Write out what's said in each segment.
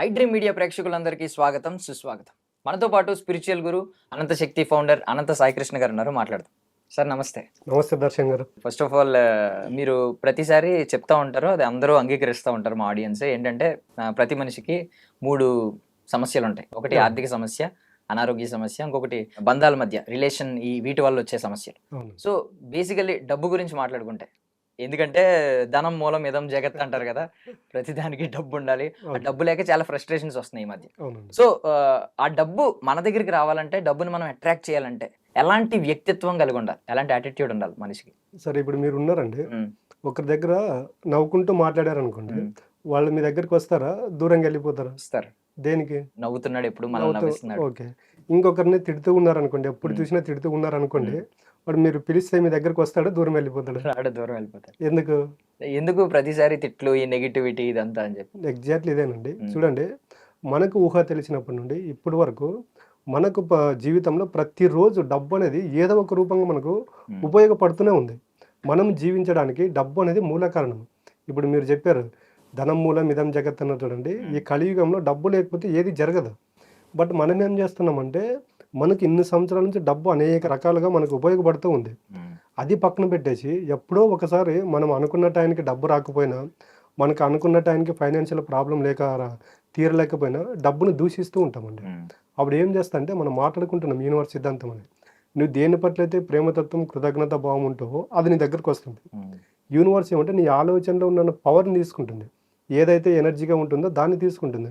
I dream media ప్రేక్షకులందరికీ స్వాగతం సుస్వాగతం. మనతో పాటు స్పిరిచువల్ గురు అనంత శక్తి ఫౌండర్ అనంత సాయికృష్ణ గారు ఉన్నారు మాట్లాడదాం. సార్ నమస్తే. నమస్తే దర్శన్ గారు. ఫస్ట్ ఆఫ్ ఆల్ మీరు ప్రతిసారి చెప్తా ఉంటారు అది అందరూ అంగీకరిస్తూ ఉంటారు మా ఆడియన్స్. ఏంటంటే ప్రతి మనిషికి మూడు సమస్యలు ఉంటాయి ఒకటి. ఆర్థిక సమస్య అనారోగ్య సమస్య ఇంకొకటి బంధాల మధ్య రిలేషన్ ఈ వీటి వల్ల వచ్చే సమస్యలు. సో బేసికల్లీ డబ్బు గురించి మాట్లాడుకుంటే ఎందుకంటే ధనం మూలం ఇదం జగత్ అంటారు కదా ప్రతిదానికి డబ్బు ఉండాలి. ఆ. డబ్బు లేక చాలా ఫ్రస్ట్రేషన్స్ వస్తున్నాయి ఈ మధ్య. సో ఆ, డబ్బు మన దగ్గరికి రావాలంటే డబ్బుని మనం అట్రాక్ట్ చేయాలంటే ఎలాంటి వ్యక్తిత్వం కలిగి ఉండాలి? ఎలాంటి యాటిట్యూడ్ ఉండాలి మనిషికి? సరే ఇప్పుడు మీరు ఉన్నారండి. ఒకరి దగ్గర నవ్వుకుంటూ మాట్లాడారు అనుకోండి వాళ్ళు మీ దగ్గరికి వస్తారా? దూరంగా వెళ్ళిపోతారా? ఇస్తారు దేనికి? నవ్వుతున్నాడు ఎప్పుడు ఓకే. ఇంకొకరిని తిడుతూ ఉన్నారనుకోండి ఎప్పుడు. చూసినా తిడుతూ ఉన్నారనుకోండి. వాడు మీరు పిలిస్తే మీ దగ్గరికి వస్తాడా దూరం వెళ్ళిపోతాడు. రాడు దూరం వెళ్ళిపోతాడు. ఎందుకు? ఎందుకు ప్రతిసారి తిట్లు ఈ నెగిటివిటీ ఇదంతా అని చెప్పి. ఎగ్జాక్ట్లీ ఇదేనండి. చూడండి మనకు ఊహ తెలిసినప్పటి నుండి ఇప్పటి వరకు మనకు జీవితంలో ప్రతిరోజు డబ్బు అనేది ఏదో ఒక రూపంగా మనకు ఉపయోగపడుతూనే ఉంది. మనం జీవించడానికి డబ్బు అనేది మూల కారణం. ఇప్పుడు మీరు చెప్పారు ధనం మూలం ఇదం జగత్ అన్న చూడండి. ఈ కలియుగంలో డబ్బు లేకపోతే ఏది జరగదు. బట్ మనం ఏం చేస్తున్నామంటే మనకి ఇన్ని సంవత్సరాల నుంచి డబ్బు అనేక రకాలుగా మనకు ఉపయోగపడుతూ ఉంది. అది పక్కన పెట్టేసి ఎప్పుడో ఒకసారి మనం అనుకున్న టైంకి డబ్బు రాకపోయినా మనకు అనుకున్న టైంకి ఫైనాన్షియల్ ప్రాబ్లం లేక తీరలేకపోయినా డబ్బును దూషిస్తూ ఉంటామండి. అప్పుడు ఏం చేస్తా అంటే మనం మాట్లాడుకుంటున్నాం యూనివర్స్ సిద్ధాంతం అని. నువ్వు దేని పట్ల అయితే ప్రేమతత్వం కృతజ్ఞత భావం ఉంటావో అది నీ దగ్గరకు వస్తుంది. యూనివర్స్ ఏమంటే నీ ఆలోచనలో ఉన్న పవర్ని తీసుకుంటుంది. ఏదైతే ఎనర్జీగా ఉంటుందో దాన్ని తీసుకుంటుంది.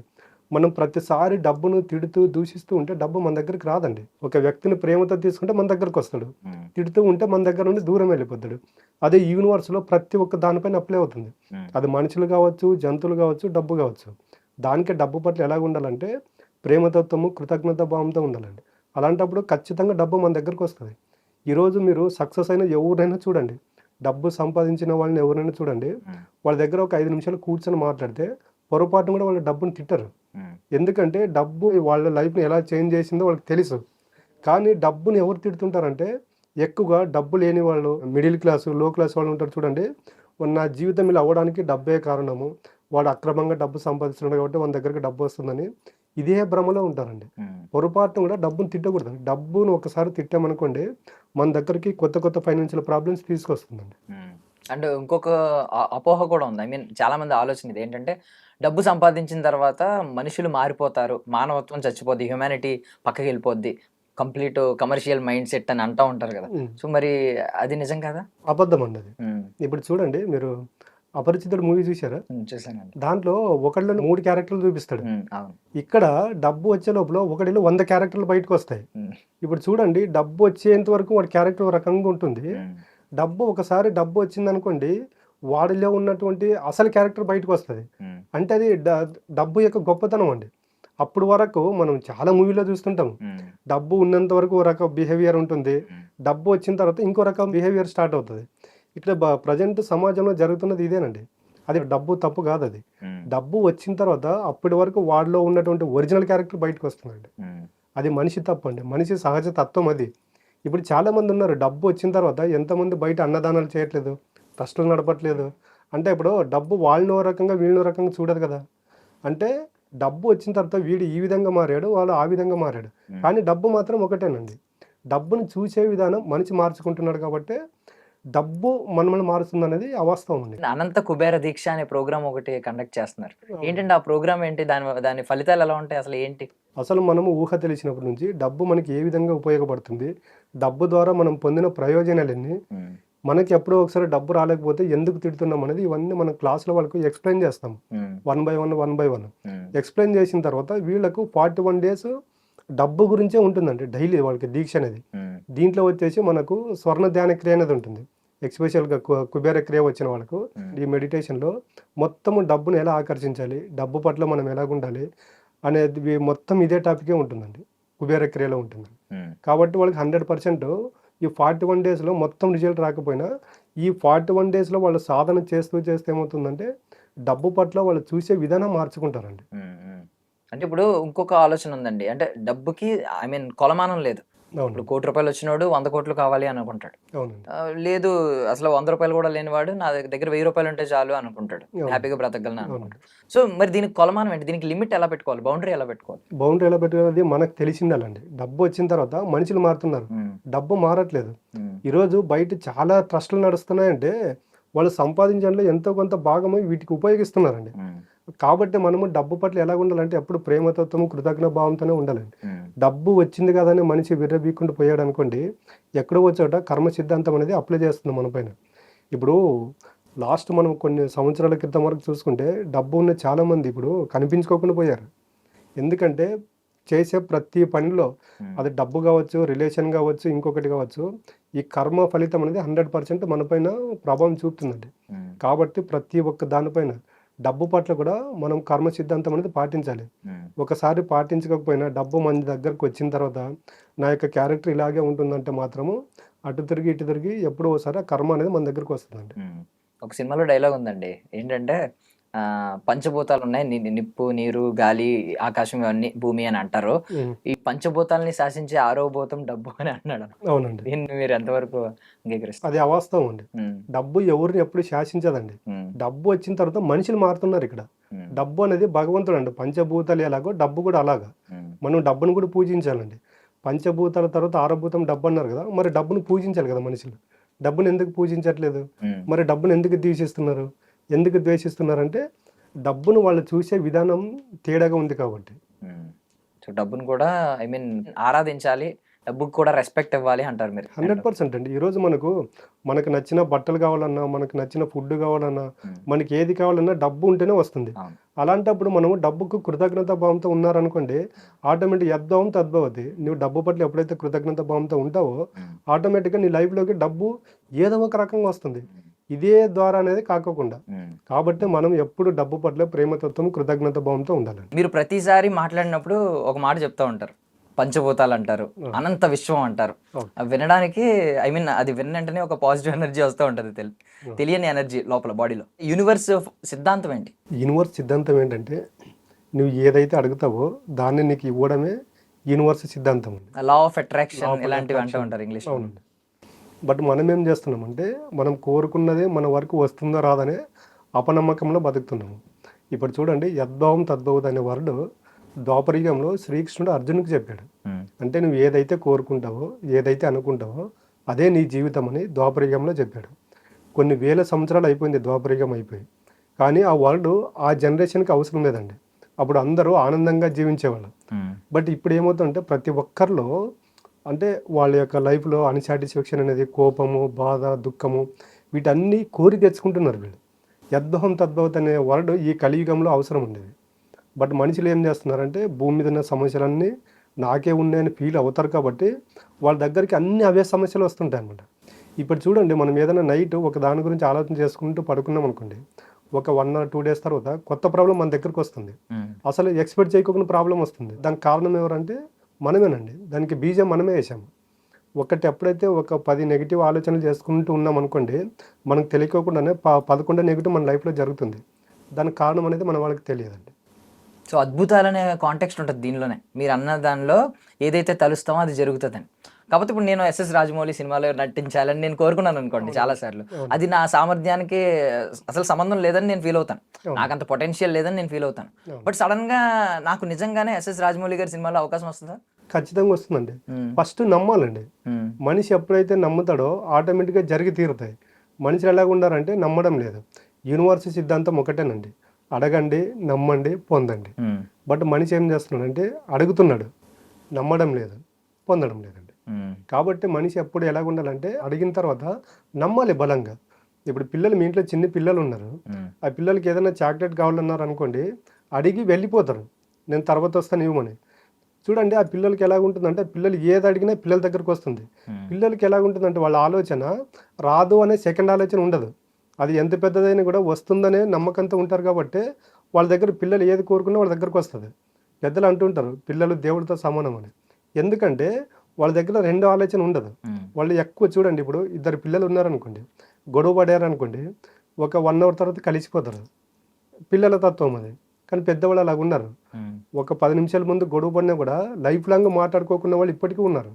మనం ప్రతిసారి డబ్బును తిడుతూ దూషిస్తూ ఉంటే డబ్బు మన దగ్గరికి రాదండి. ఒక వ్యక్తిని ప్రేమతో తీసుకుంటే మన దగ్గరకు వస్తాడు. తిడుతూ ఉంటే మన దగ్గర నుండి దూరం వెళ్ళిపోతాడు. అదే యూనివర్స్లో ప్రతి ఒక్క దానిపైన అప్లై అవుతుంది. అది మనుషులు కావచ్చు జంతువులు కావచ్చు డబ్బు కావచ్చు. దానికి డబ్బు పట్ల ఎలాగ ఉండాలంటే ప్రేమతత్వము కృతజ్ఞత భావంతో ఉండాలండి. అలాంటప్పుడు ఖచ్చితంగా డబ్బు మన దగ్గరకు వస్తుంది. ఈరోజు మీరు సక్సెస్ అయిన ఎవరైనా చూడండి. డబ్బు సంపాదించిన వాళ్ళని ఎవరైనా చూడండి. వాళ్ళ దగ్గర ఒక ఐదు నిమిషాలు కూర్చొని మాట్లాడితే పొరపాటున కూడా వాళ్ళ డబ్బుని తిట్టరు. ఎందుకంటే డబ్బు వాళ్ళ లైఫ్ని ఎలా చేంజ్ చేసిందో వాళ్ళకి తెలుసు. కానీ డబ్బుని ఎవరు తిడుతుంటారంటే ఎక్కువగా డబ్బు లేని వాళ్ళు మిడిల్ క్లాస్లో క్లాస్ వాళ్ళు ఉంటారు చూడండి. "వాడు నా జీవితం ఇలా అవ్వడానికి డబ్బే కారణము. వాడు అక్రమంగా డబ్బు సంపాదిస్తున్నాడు కాబట్టి మన దగ్గరికి డబ్బు వస్తుందని ఇదే భ్రమలో ఉంటారండి. ఉమ్, పొరపాటున కూడా డబ్బును తిట్టకూడదు డబ్బును ఒకసారి తిట్టామనుకోండి మన దగ్గరికి కొత్త కొత్త ఫైనాన్షియల్ ప్రాబ్లమ్స్ తీసుకొస్తుందండి. అండ్ ఇంకొక అపోహ కూడా ఉంది. ఐ మీన్ చాలా మంది ఆలోచన ఇది. ఏంటంటే డబ్బు సంపాదించిన తర్వాత మనుషులు మారిపోతారు. మానవత్వం చచ్చిపోద్ది. హ్యుమానిటీ పక్కకి వెళ్ళిపోద్ది. కంప్లీట్ కమర్షియల్ మైండ్ సెట్ అని అంటూ ఉంటారు కదా. సో మరి అది నిజం కదా? అబద్ధం అండి అది. ఇప్పుడు చూడండి మీరు అపరిచితుడు మూవీ చూసారా చూసానండి దాంట్లో ఒకళ్ళు మూడు క్యారెక్టర్లు చూపిస్తాడు. ఇక్కడ డబ్బు వచ్చే లోపల ఒకటిలో వంద క్యారెక్టర్లు బయటకు వస్తాయి. ఇప్పుడు చూడండి డబ్బు వచ్చేంత వరకు వాడి క్యారెక్టర్ ఒక రకంగా ఉంటుంది. డబ్బు ఒకసారి డబ్బు వచ్చింది అనుకోండి వాడిలో ఉన్నటువంటి అసలు క్యారెక్టర్ బయటకు వస్తుంది. అంటే అది డబ్బు యొక్క గొప్పతనం అండి. అప్పుడు వరకు మనం చాలా మూవీలో చూస్తుంటాం. డబ్బు ఉన్నంత వరకు ఒక రకం బిహేవియర్ ఉంటుంది. డబ్బు వచ్చిన తర్వాత ఇంకో రకం బిహేవియర్ స్టార్ట్ అవుతుంది. ఇక్కడ ప్రజెంట్ సమాజంలో జరుగుతున్నది ఇదేనండి. అది డబ్బు తప్పు కాదు అది. డబ్బు వచ్చిన తర్వాత అప్పటి వరకు వాడిలో ఉన్నటువంటి ఒరిజినల్ క్యారెక్టర్ బయటకు వస్తుందండి. అది మనిషి తప్పు అండి. మనిషి సహజ తత్వం అది. ఇప్పుడు చాలా మంది ఉన్నారు. డబ్బు వచ్చిన తర్వాత ఎంతమంది బయట అన్నదానాలు చేయట్లేదు. ట్రస్టులు నడపట్లేదు. అంటే ఇప్పుడు డబ్బు వాళ్ళనో రకంగా వీళ్ళనో రకంగా చూడదు కదా. అంటే డబ్బు వచ్చిన తర్వాత వీడు ఈ విధంగా మారాడు వాళ్ళు ఆ విధంగా మారాడు. కానీ డబ్బు మాత్రం ఒకటేనండి. డబ్బును చూసే విధానం మనిషి మార్చుకుంటున్నాడు కాబట్టి డబ్బు మనల్ని మారుస్తుంది అనేది అవాస్తవం అండి. అనంత కుబేర దీక్ష అనే ప్రోగ్రామ్ ఒకటి కండక్ట్ చేస్తున్నారు. ఏంటంటే ఆ ప్రోగ్రామ్ ఏంటి? దాని దాని ఫలితాలు ఎలా ఉంటాయి? అసలు ఏంటి? అసలు మనము ఊహ తెలిసినప్పటి నుంచి డబ్బు మనకి ఏ విధంగా ఉపయోగపడుతుంది? డబ్బు ద్వారా మనం పొందిన ప్రయోజనాలు ఎన్ని ఉమ్, మనకి ఎప్పుడో ఒకసారి డబ్బు రాలేకపోతే ఎందుకు తిడుతున్నాం అనేది ఇవన్నీ మనం క్లాస్లో వాళ్ళకు ఎక్స్ప్లెయిన్ చేస్తాం. One by one one by one explain చేసిన తర్వాత వీళ్ళకు ఫార్టీ వన్ డేస్ డబ్బు గురించే ఉంటుందండి డైలీ వాళ్ళకి దీక్ష అనేది. ఉమ్, దీంట్లో వచ్చేసి మనకు స్వర్ణ ధ్యాన క్రియ అనేది ఉంటుంది. ఎక్స్పెషల్గా కుబేర క్రియ వచ్చిన వాళ్ళకు ఉమ్, ఈ మెడిటేషన్లో మొత్తము డబ్బును ఎలా ఆకర్షించాలి డబ్బు పట్ల మనం ఎలా ఉండాలి అనేది మొత్తం ఇదే టాపికే ఉంటుందండి. కుబేర క్రియలో ఉంటుంది ఉమ్, కాబట్టి వాళ్ళకి హండ్రెడ్ పర్సెంట్ ఈ ఫార్టీ వన్ డేస్లో మొత్తం రిజల్ట్ రాకపోయినా ఈ ఫార్టీ వన్ డేస్లో వాళ్ళు సాధన చేస్తూ చేస్తే ఏమవుతుందంటే డబ్బు పట్ల వాళ్ళు చూసే విధానం మార్చుకుంటారండి. అంటే ఇప్పుడు ఇంకొక ఆలోచన ఉందండి. అంటే డబ్బుకి ఐ మీన్ కొలమానం లేదు. ఇప్పుడు కోటి రూపాయలు వచ్చినోడు వంద కోట్లు కావాలి అనుకుంటాడు. లేదు అసలు వంద రూపాయలు కూడా లేనివాడు నా దగ్గర వెయ్యి రూపాయలు ఉంటే చాలు అనుకుంటాడు. హ్యాపీగా బ్రతకగలను అనుకుంటాడు. సో మరి దీనికి కొలమానం ఏంటి? దీనికి లిమిట్ ఎలా పెట్టుకోవాలి? బౌండరీ ఎలా పెట్టుకోవాలి? బౌండరీ ఎలా పెట్టుకున్నది మనకు తెలిసి ఉండాలండి డబ్బు వచ్చిన తర్వాత మనుషులు మారుతున్నారు. డబ్బు మారట్లేదు. ఈరోజు బయట చాలా ట్రస్టులు నడుస్తున్నాయంటే వాళ్ళు సంపాదించడంలో ఎంతో కొంత భాగము వీటికి ఉపయోగిస్తున్నారండి. కాబట్టి మనము డబ్బు పట్ల ఎలా ఉండాలంటే ఎప్పుడు ప్రేమతత్వము కృతజ్ఞ భావంతోనే ఉండాలండి. డబ్బు వచ్చింది కదా అని మనిషి విర్రబీక్కుంటూ పోయాడు అనుకోండి ఎక్కడో చోట కర్మ సిద్ధాంతం అనేది అప్లై చేస్తుంది మన పైన. ఇప్పుడు లాస్ట్ మనం కొన్ని సంవత్సరాల క్రితం వరకు చూసుకుంటే డబ్బు ఉన్న చాలామంది ఇప్పుడు కనిపించుకోకుండా పోయారు. ఎందుకంటే చేసే ప్రతి పనిలో అది డబ్బు కావచ్చు రిలేషన్ కావచ్చు ఇంకొకటి కావచ్చు ఈ కర్మ ఫలితం అనేది హండ్రెడ్ పర్సెంట్ మన పైన ప్రభావం చూపుతుందండి. కాబట్టి ప్రతి ఒక్క దానిపైన డబ్బు పట్ల కూడా మనం కర్మ సిద్ధాంతం అనేది పాటించాలి. ఒకసారి పాటించకపోయినా డబ్బు మన దగ్గరకు వచ్చిన తర్వాత నా యొక్క క్యారెక్టర్ ఇలాగే ఉంటుందంటే మాత్రము అటు తిరిగి ఇటు తిరిగి ఎప్పుడో ఒకసారి కర్మ అనేది మన దగ్గరకు వస్తుందండి. ఒక సినిమాలో డైలాగ్ ఉందండి. ఏంటంటే పంచభూతాలు ఉన్నాయి ని- నిప్పు నీరు గాలి ఆకాశం ఇవన్నీ భూమి అని అంటారు. ఈ పంచభూతాలని శాసించే ఆరో భూతం డబ్బు అని అన్నాడు. అవునండి. దీన్ని మీరు ఎంతవరకు అంగీకరిస్తారు? అది అవాస్తవం అండి. ఉమ్, డబ్బు ఎవరిని ఎప్పుడు శాసించదండి. ఉమ్, డబ్బు వచ్చిన తర్వాత మనుషులు మారుతున్నారు ఇక్కడ. ఉమ్, డబ్బు అనేది భగవంతుడు అండి. పంచభూతాలు ఎలాగో డబ్బు కూడా అలాగా. ఉమ్, మనం డబ్బును కూడా పూజించాలండి. పంచభూతాల తర్వాత ఆరభూతం డబ్బు అన్నారు కదా మరి డబ్బును పూజించాలి కదా మనుషులు. డబ్బును ఎందుకు పూజించట్లేదు? ఉమ్, మరి డబ్బును ఎందుకు ద్వేషిస్తున్నారు ఎందుకు ద్వేషిస్తున్నారంటే డబ్బును వాళ్ళు చూసే విధానం తేడాగా ఉంది కాబట్టి. సో డబ్బును కూడా ఐ మీన్ ఆరాధించాలి డబ్బుకి కూడా రెస్పెక్ట్ ఇవ్వాలి అంటారు మీరు. హండ్రెడ్ పర్సెంట్ అండి. ఈరోజు మనకు మనకు నచ్చిన బట్టలు కావాలన్నా మనకు నచ్చిన ఫుడ్ కావాలన్నా మనకి ఏది కావాలన్నా డబ్బు ఉంటేనే వస్తుంది. అలాంటప్పుడు మనము డబ్బుకు కృతజ్ఞత భావంతో ఉన్నారనుకోండి ఆటోమేటిక్ యద్భావం తద్భవతి. నువ్వు డబ్బు పట్ల ఎప్పుడైతే కృతజ్ఞత భావంతో ఉంటావో ఆటోమేటిక్గా నీ లైఫ్లోకి డబ్బు ఏదో ఒక రకంగా వస్తుంది. ఇదే ద్వారా అనేది కాకోకుండా. కాబట్టి మనం ఎప్పుడు డబ్బు పట్ల ప్రేమతత్వం కృతజ్ఞత భావంతో ఉండాలండి. మీరు ప్రతిసారి మాట్లాడినప్పుడు ఒక మాట చెప్తా ఉంటారు. పంచభూతాలు అంటారు. అనంత విశ్వం అంటారు. వినడానికి ఐ మీన్ అది విన్న వెంటనే ఒక పాజిటివ్ ఎనర్జీ వస్తూ ఉంటుంది. తెలియని ఎనర్జీ లోపల బాడీలో యూనివర్స్ సిద్ధాంతం ఏంటి? యూనివర్స్ సిద్ధాంతం ఏంటంటే నువ్వు ఏదైతే అడుగుతావో దాన్ని నీకు ఇవ్వడమే యూనివర్స్ సిద్ధాంతం. లా ఆఫ్ అట్రాక్షన్ ఇలాంటివి అంటూ. ఉంటారు ఇంగ్లీష్ అవునండి. బట్ మనం ఏం చేస్తున్నామంటే మనం కోరుకున్నదే మన వరకు వస్తుందో రాదనే అపనమ్మకంలో బతుకుతున్నాము. ఇప్పుడు చూడండి యద్భావం తద్భవత్ అనే వర్డ్ ద్వాపరికంలో శ్రీకృష్ణుడు అర్జునుడికి చెప్పాడు. అంటే నువ్వు ఏదైతే కోరుకుంటావో ఏదైతే అనుకుంటావో అదే నీ జీవితం అని ద్వాపరికంలో చెప్పాడు. కొన్ని వేల సంవత్సరాలు అయిపోయింది ద్వాపరికం అయిపోయి. కానీ ఆ వర్డ్ ఆ జనరేషన్కి అవసరం లేదండి. అప్పుడు అందరూ ఆనందంగా జీవించేవాళ్ళు. బట్ ఇప్పుడు ఏమవుతుందంటే ప్రతి ఒక్కరిలో అంటే వాళ్ళ యొక్క లైఫ్లో అన్సాటిస్ఫాక్షన్ అనేది కోపము బాధ దుఃఖము వీటన్నీ కోరి తెచ్చుకుంటున్నారు వీళ్ళు. యద్భవం తద్భవత్ అనే వర్డ్ ఈ కలియుగంలో అవసరం ఉండేది. బట్ మనుషులు ఏం చేస్తున్నారంటే భూమి మీద ఉన్న సమస్యలన్నీ నాకే ఉన్నాయని ఫీల్ అవుతారు కాబట్టి వాళ్ళ దగ్గరికి అన్ని అవే సమస్యలు వస్తుంటాయి అన్నమాట. ఇప్పుడు చూడండి మనం ఏదైనా నైట్ ఒక దాని గురించి ఆలోచన చేసుకుంటూ పడుకున్నాం అనుకోండి. ఒక వన్ ఆర్ టూ డేస్ తర్వాత కొత్త ప్రాబ్లం మన దగ్గరికి వస్తుంది. అసలు ఎక్స్పెక్ట్ చేయకుండా ప్రాబ్లం వస్తుంది. దానికి కారణం ఎవరంటే మనమేనండి. దానికి బీజం మనమే వేసాము ఒకటి ఎప్పుడైతే ఒక పది నెగిటివ్ ఆలోచనలు చేసుకుంటూ ఉన్నాం అనుకోండి మనకు తెలియకోకుండానే ప పదకొండో నెగిటివ్ మన లైఫ్లో జరుగుతుంది. దానికి కారణం అనేది మన వాళ్ళకి తెలియదండి. సో అద్భుతాలనే కాంటెక్స్ట్ ఉంటుంది దీనిలోనే. మీరు అన్న దానిలో ఏదైతే తలుస్తామో అది జరుగుతుందని. కాకపోతే ఇప్పుడు నేను ఎస్ఎస్ రాజమౌళి సినిమాలో నటించాలని నేను కోరుకున్నాను అనుకోండి చాలా సార్లు. అది నా సామర్థ్యానికి అసలు సంబంధం లేదని నేను ఫీల్ అవుతాను. నాకు అంత పొటెన్షియల్ లేదని నేను ఫీల్ అవుతాను. బట్ సడన్గా నాకు నిజంగానే ఎస్ఎస్ రాజమౌళి గారి సినిమాలో అవకాశం వస్తుందా? ఖచ్చితంగా వస్తుందండి. ఫస్ట్ నమ్మాలండి. మనిషి ఎప్పుడైతే నమ్ముతాడో ఆటోమేటిక్గా జరిగి తీరుతాయి. మనుషులు ఎలాగ ఉండారంటే నమ్మడం లేదు. యూనివర్స్ సిద్ధాంతం ఒకటేనండి. అడగండి నమ్మండి పొందండి. బట్ మనిషి ఏం చేస్తున్నాడంటే అడుగుతున్నాడు. నమ్మడం లేదు పొందడం ఉమ్, కాబట్టి మనిషి ఎప్పుడు ఎలాగ ఉండాలంటే అడిగిన తర్వాత నమ్మాలి బలంగా. ఇప్పుడు పిల్లలు మీ ఇంట్లో చిన్న పిల్లలు ఉన్నారు. ఆ పిల్లలకి ఏదైనా చాక్లెట్ కావాలన్నారు అనుకోండి అడిగి వెళ్ళిపోతారు. నేను తర్వాత వస్తాను ఇవ్వమని. చూడండి ఆ పిల్లలకి ఎలాగ ఉంటుందంటే పిల్లలు ఏది అడిగినా పిల్లల దగ్గరకు వస్తుంది. పిల్లలకి ఎలాగ ఉంటుందంటే వాళ్ళ ఆలోచన రాదు అనే సెకండ్ ఆలోచన ఉండదు. అది ఎంత పెద్దదైనా కూడా వస్తుందనే నమ్మకంతో ఉంటారు కాబట్టి వాళ్ళ దగ్గర పిల్లలు ఏది కోరుకున్నా వాళ్ళ దగ్గరకు వస్తుంది. పెద్దలు అంటుంటారు పిల్లలు దేవుడితో సమానం అని. ఎందుకంటే వాళ్ళ దగ్గర రెండు ఆలోచన ఉండదు. వాళ్ళు ఎక్కువ చూడండి ఇప్పుడు ఇద్దరు పిల్లలు ఉన్నారనుకోండి గొడవ పడారనుకోండి ఒక వన్ అవర్ తర్వాత కలిసిపోతారు. పిల్లల తత్వం అది. కానీ పెద్దవాళ్ళు అలాగ ఉన్నారు. ఒక పది నిమిషాల ముందు గొడవ పడినా కూడా లైఫ్ లాంగ్ మాట్లాడుకోకుండా వాళ్ళు ఇప్పటికీ ఉన్నారు.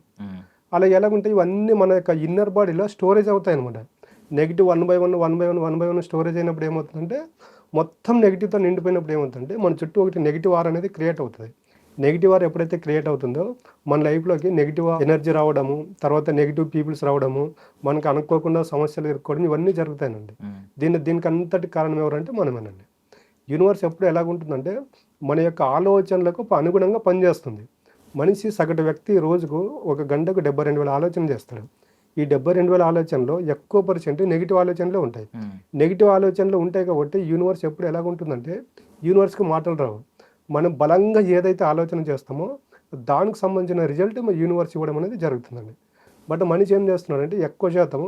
అలా ఎలాగుంటాయి ఇవన్నీ మన యొక్క ఇన్నర్ బాడీలో స్టోరేజ్ అవుతాయి అనమాట negative one by one one by one one by one storage అయినప్పుడు ఏమవుతుందంటే మొత్తం నెగిటివ్తో నిండిపోయినప్పుడు ఏమవుతుందంటే మన చుట్టూ ఒకటి నెగిటివ్ ఆర్ అనేది క్రియేట్ అవుతుంది. నెగిటివ్ ఆర్ ఎప్పుడైతే క్రియేట్ అవుతుందో మన లైఫ్లోకి నెగిటివ్ ఎనర్జీ రావడము తర్వాత నెగిటివ్ పీపుల్స్ రావడము మనకు అనుకోకుండా సమస్యలు ఎదుర్కోవడం ఇవన్నీ జరుగుతాయండి. ఉమ్, దీని దీనికి అంతటి కారణం ఎవరంటే మనమేనండి. యూనివర్స్ ఎప్పుడు ఎలాగుంటుందంటే మన యొక్క ఆలోచనలకు అనుగుణంగా పనిచేస్తుంది. మనిషి సగటు వ్యక్తి రోజుకు ఒక గంటకు డెబ్బై రెండు వేల ఆలోచన చేస్తాడు. ఈ డెబ్బై రెండు వేల ఆలోచనలో ఎక్కువ పర్సెంట్ నెగిటివ్ ఆలోచనలే ఉంటాయి. నెగిటివ్ ఆలోచనలు ఉంటాయి కాబట్టి యూనివర్స్ ఎప్పుడు ఎలాగుంటుందంటే యూనివర్స్కి మాటలు రావు. మనం బలంగా ఏదైతే ఆలోచన చేస్తామో దానికి సంబంధించిన రిజల్ట్ యూనివర్స్ ఇవ్వడం అనేది జరుగుతుందండి. బట్ మనిషి ఏం చేస్తున్నాడంటే ఎక్కువ శాతం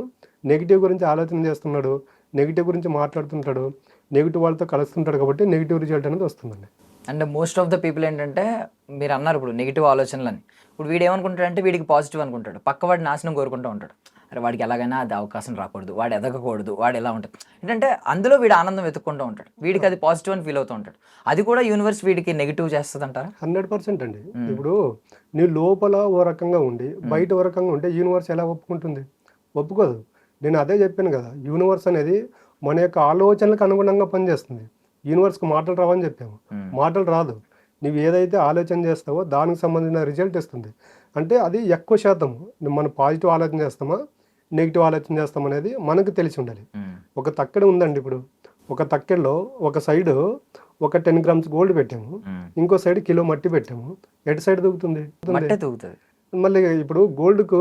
నెగిటివ్ గురించి ఆలోచన చేస్తున్నాడు నెగిటివ్ గురించి మాట్లాడుతుంటాడు నెగిటివ్ వాళ్ళతో కలుస్తుంటాడు కాబట్టి నెగిటివ్ రిజల్ట్ అనేది వస్తుందండి. And most of the people ఏంటంటే మీరు అన్నారు ఇప్పుడు నెగిటివ్ ఆలోచనలని. ఇప్పుడు వీడు ఏమనుకుంటాడంటే వీడికి పాజిటివ్ అనుకుంటాడు. పక్కవాడి నాశనం కోరుకుంటూ ఉంటాడు. అరే వాడికి ఎలాగైనా అది అవకాశం రాకూడదు వాడు ఎదగకూడదు వాడు ఎలా ఉంటుంది ఏంటంటే అందులో వీడు ఆనందం వెతుక్కుంటూ ఉంటాడు. వీడికి అది పాజిటివ్ అని ఫీల్ అవుతూ ఉంటాడు. అది కూడా యూనివర్స్ వీడికి నెగిటివ్ చేస్తుంది అంటారా హండ్రెడ్ పర్సెంట్ అండి. ఇప్పుడు నీ లోపల ఓ రకంగా ఉండి బయట ఓ రకంగా ఉంటే యూనివర్స్ ఎలా ఒప్పుకుంటుంది? ఒప్పుకోదు. నేను అదే చెప్పాను కదా యూనివర్స్ అనేది మన యొక్క ఆలోచనలకు అనుగుణంగా పనిచేస్తుంది. యూనివర్స్కి మాటలు రావని చెప్పాము. మాటలు రాదు. నువ్వు ఏదైతే ఆలోచన చేస్తావో దానికి సంబంధించిన రిజల్ట్ ఇస్తుంది. అంటే అది ఎక్కువ శాతం మనం పాజిటివ్ ఆలోచన చేస్తామా? నెగిటివ్ ఆలోచన చేస్తాం అనేది మనకు తెలిసి ఉండాలి. ఒక తక్కెడ ఉందండి ఇప్పుడు. ఒక తక్కెడలో ఒక సైడ్ ఒక టెన్ గ్రామ్స్ గోల్డ్ పెట్టాము. ఇంకో సైడ్ కిలో మట్టి పెట్టాము. ఎటు సైడ్ తూగుతుంది మళ్ళీ ఇప్పుడు గోల్డ్కు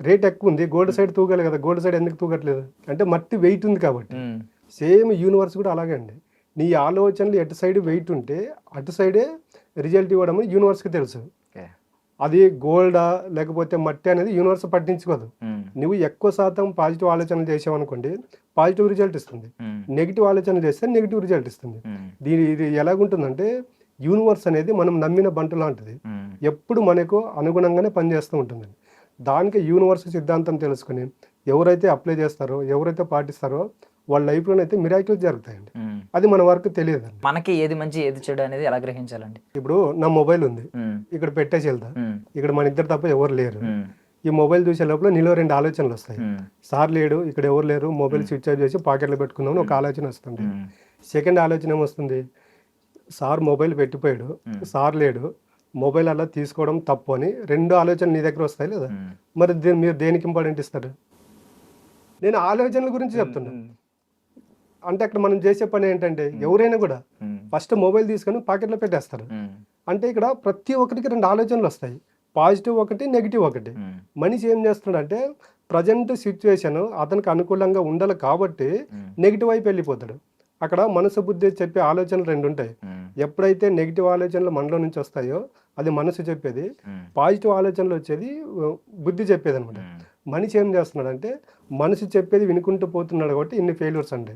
రేట్ ఎక్కువ ఉంది. గోల్డ్ సైడ్ తూగాలి కదా. గోల్డ్ సైడ్ ఎందుకు తూగట్లేదు? అంటే మట్టి వెయిట్ ఉంది కాబట్టి. సేమ్ యూనివర్స్ కూడా అలాగే అండి. నీ ఆలోచనలు ఎటు సైడ్ వెయిట్ ఉంటే అటు సైడే రిజల్ట్ ఇవ్వడం యూనివర్స్కి తెలుసు. అది గోల్డా లేకపోతే మట్టి అనేది యూనివర్స్ పట్టించుకోదు. నువ్వు ఎక్కువ శాతం పాజిటివ్ ఆలోచనలు చేసావు అనుకోండి పాజిటివ్ రిజల్ట్ ఇస్తుంది. నెగిటివ్ ఆలోచన చేస్తే నెగిటివ్ రిజల్ట్ ఇస్తుంది. దీని ఇది ఎలాగుంటుందంటే యూనివర్స్ అనేది మనం నమ్మిన బంటు లాంటిది. ఎప్పుడు మనకు అనుగుణంగానే పనిచేస్తూ ఉంటుంది. దానికి యూనివర్స్ సిద్ధాంతం తెలుసుకుని ఎవరైతే అప్లై చేస్తారో ఎవరైతే పాటిస్తారో వాళ్ళ లైఫ్లోనైతే మిరాకిల్స్ జరుగుతాయండి. అది మన వరకు తెలియదండి. మనకి ఏది మంచి ఏది చెడు అనేది ఎలా గ్రహించాలండి? ఇప్పుడు నా మొబైల్ ఉంది. ఇక్కడ పెట్టేసి వెళ్తా. ఇక్కడ మన ఇద్దరు తప్ప ఎవరు లేరు. ఈ మొబైల్ చూసే లోపల నీలో రెండు ఆలోచనలు వస్తాయి. సార్ లేడు ఇక్కడ ఎవరు లేరు మొబైల్ స్విచ్ ఆఫ్ చేసి పాకెట్లో పెట్టుకుందాం అని ఒక ఆలోచన వస్తుంది. సెకండ్ ఆలోచన ఏమొస్తుంది? సార్ మొబైల్ పెట్టిపోయాడు సార్ లేడు మొబైల్ అలా తీసుకోవడం తప్పు అని రెండు ఆలోచనలు నీ దగ్గర వస్తాయి లేదా. మరి మీరు దేనికి ఇంపార్టెంట్ ఇస్తారు? నేను ఆలోచనల గురించి చెప్తున్నా. అంటే అక్కడ మనం చేసే పని ఏంటంటే ఎవరైనా కూడా ఫస్ట్ మొబైల్ తీసుకొని పాకెట్లో పెట్టేస్తారు. అంటే ఇక్కడ ప్రతి ఒక్కరికి రెండు ఆలోచనలు వస్తాయి. పాజిటివ్ ఒకటి నెగిటివ్ ఒకటి. మనిషి ఏం చేస్తున్నాడంటే ప్రజెంట్ సిచ్యువేషన్ అతనికి అనుకూలంగా ఉండాలి కాబట్టి నెగిటివ్ వైపు వెళ్ళిపోతాడు. అక్కడ మనసు బుద్ధి చెప్పే ఆలోచనలు రెండు ఉంటాయి. ఎప్పుడైతే నెగిటివ్ ఆలోచనలు మనలో నుంచి వస్తాయో అది మనసు చెప్పేది. పాజిటివ్ ఆలోచనలు వచ్చేది బుద్ధి చెప్పేది అనమాట మనిషి ఏం చేస్తున్నాడంటే మనసు చెప్పేది వినుకుంటూ పోతున్నాడు కాబట్టి ఇన్ని ఫెయిల్యూర్స్ అండి.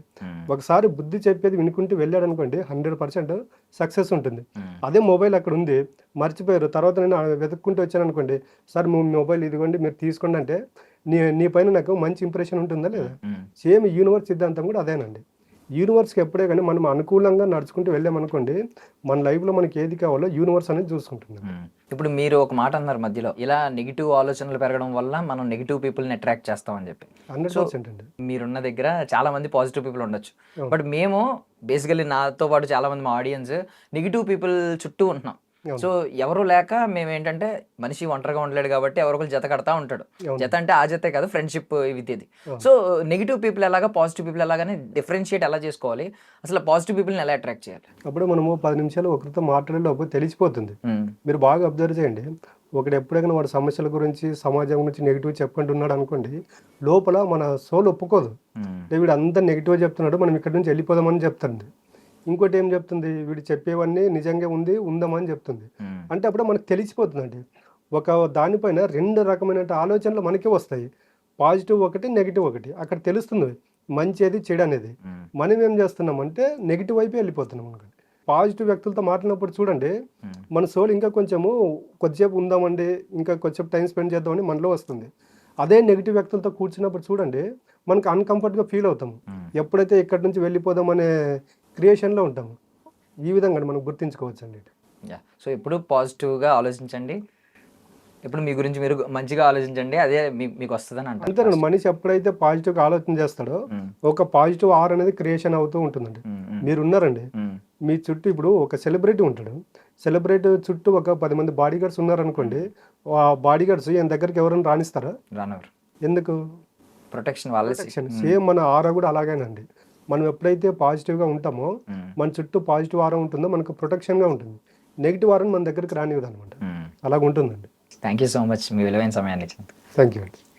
ఒకసారి బుద్ధి చెప్పేది వినుకుంటూ వెళ్ళాడు అనుకోండి హండ్రెడ్ పర్సెంట్ సక్సెస్ ఉంటుంది అదే మొబైల్ అక్కడ ఉంది మర్చిపోయారు. తర్వాత నేను వెతుక్కుంటూ వచ్చాను అనుకోండి సార్ మీ మొబైల్ ఇదిగోండి మీరు తీసుకోండి అంటే నీ నీ పైన నాకు మంచి ఇంప్రెషన్ ఉంటుందా లేదా? సేమ్ యూనివర్స్ సిద్ధాంతం కూడా అదేనండి. యూనివర్స్కి ఎప్పుడే కానీ మనం అనుకూలంగా నడుచుకుంటూ వెళ్ళామనుకోండి మన లైఫ్లో మనకి ఏది కావాలో యూనివర్స్ అనేది చూసుకుంటుంది. ఇప్పుడు మీరు ఒక మాట అన్నారు మధ్యలో ఇలా నెగిటివ్ ఆలోచనలు పెరగడం వల్ల మనం నెగిటివ్ పీపుల్ని అట్రాక్ట్ చేస్తామని చెప్పి హండ్రెడ్ పర్సెంట్ అండి మీరున్న దగ్గర చాలా మంది పాజిటివ్ పీపుల్ ఉండొచ్చు. బట్ మేము బేసికలీ నాతో పాటు చాలా మంది మా ఆడియన్స్ నెగిటివ్ పీపుల్ చుట్టూ ఉంటున్నాం. సో ఎవరు లేక మేము ఏంటంటే మనిషి ఒంటరిగా ఉండలేడు కాబట్టి ఎవరో ఒకరు జత కడతా ఉంటాడు. జత అంటే ఆ జతే కాదు ఫ్రెండ్షిప్ ఇది. సో నెగిటివ్ పీపుల్ ఎలాగా పాజిటివ్ పీపుల్ ఎలాగని డిఫరెన్షియేట్ ఎలా చేసుకోవాలి? అసలు పాజిటివ్ పీపుల్ని ఎలా అట్రాక్ట్ చేయాలి? అప్పుడు మనము పది నిమిషాలు ఒకరితో మాట్లాడేలోపు తెలిసిపోతుంది. మీరు బాగా అబ్జర్వ్ చేయండి. ఒకడు ఎప్పుడైనా వాడు సమస్యల గురించి సమాజం గురించి నెగిటివ్ చెప్పుకుంటున్నాడు అనుకోండి లోపల మన సోల్ ఒప్పుకోదు. వీడు అంత నెగిటివ్ చెప్తున్నాడు మనం ఇక్కడ నుంచి వెళ్ళిపోదామని చెప్తుంది ఇంకోటి ఏం చెప్తుంది? వీడు చెప్పేవన్నీ నిజంగా ఉంది ఉందామని చెప్తుంది. అంటే అప్పుడు మనకు తెలిసిపోతుందండి. ఒక దానిపైన రెండు రకమైన ఆలోచనలు మనకే వస్తాయి. పాజిటివ్ ఒకటి నెగిటివ్ ఒకటి. అక్కడ తెలుస్తుంది మంచి చెడు అనేది మనం ఏం చేస్తున్నామంటే నెగిటివ్ వైపే వెళ్ళిపోతున్నాం అనుకోండి పాజిటివ్ వ్యక్తులతో మాట్లాడినప్పుడు చూడండి మన సోల్ ఇంకా కొంచెము కొద్దిసేపు ఉందామండి ఇంకా కొద్దిసేపు టైం స్పెండ్ చేద్దామని మనలో వస్తుంది. అదే నెగిటివ్ వ్యక్తులతో కూర్చున్నప్పుడు చూడండి మనకు అన్కంఫర్ట్గా ఫీల్ అవుతాము. ఎప్పుడైతే ఇక్కడి నుంచి వెళ్ళిపోదామనే క్రియేషన్లో ఉంటాము. ఈ విధంగా మనం గుర్తించుకోవచ్చు అండి సో ఎప్పుడు పాజిటివ్గా ఆలోచించండి. ఇప్పుడు మీ గురించి మీరు మంచిగా ఆలోచించండి అదే మీకు వస్తుందని అంటారు. అంతేనండి మనిషి ఎప్పుడైతే పాజిటివ్గా ఆలోచన చేస్తాడో ఒక పాజిటివ్ ఆర్ అనేది క్రియేషన్ అవుతూ ఉంటుందండి. మీరు ఉన్నారండి. మీ చుట్టూ ఇప్పుడు ఒక సెలబ్రిటీ ఉంటాడు. సెలబ్రిటీ చుట్టూ ఒక పది మంది బాడీ గార్డ్స్ ఉన్నారనుకోండి ఆ బాడీ గార్డ్స్ ఈయన దగ్గరికి ఎవరైనా రాణిస్తారా రానవరు ఎందుకు? ప్రొటెక్షన్ వాళ్ళ సేమ్ మన ఆరా కూడా అలాగేనండి. మనం ఎప్పుడైతే పాజిటివ్గా ఉంటామో మన చుట్టూ పాజిటివ్ ఆరా ఉంటుందో మనకు ప్రొటెక్షన్గా ఉంటుంది. నెగిటివ్ ఆరా మన దగ్గరికి రానివ్వదు అనమాట అలాగ ఉంటుందండి థ్యాంక్ యూ సో మచ్ మీ విలువైన సమయాన్ని థ్యాంక్ యూ అండి.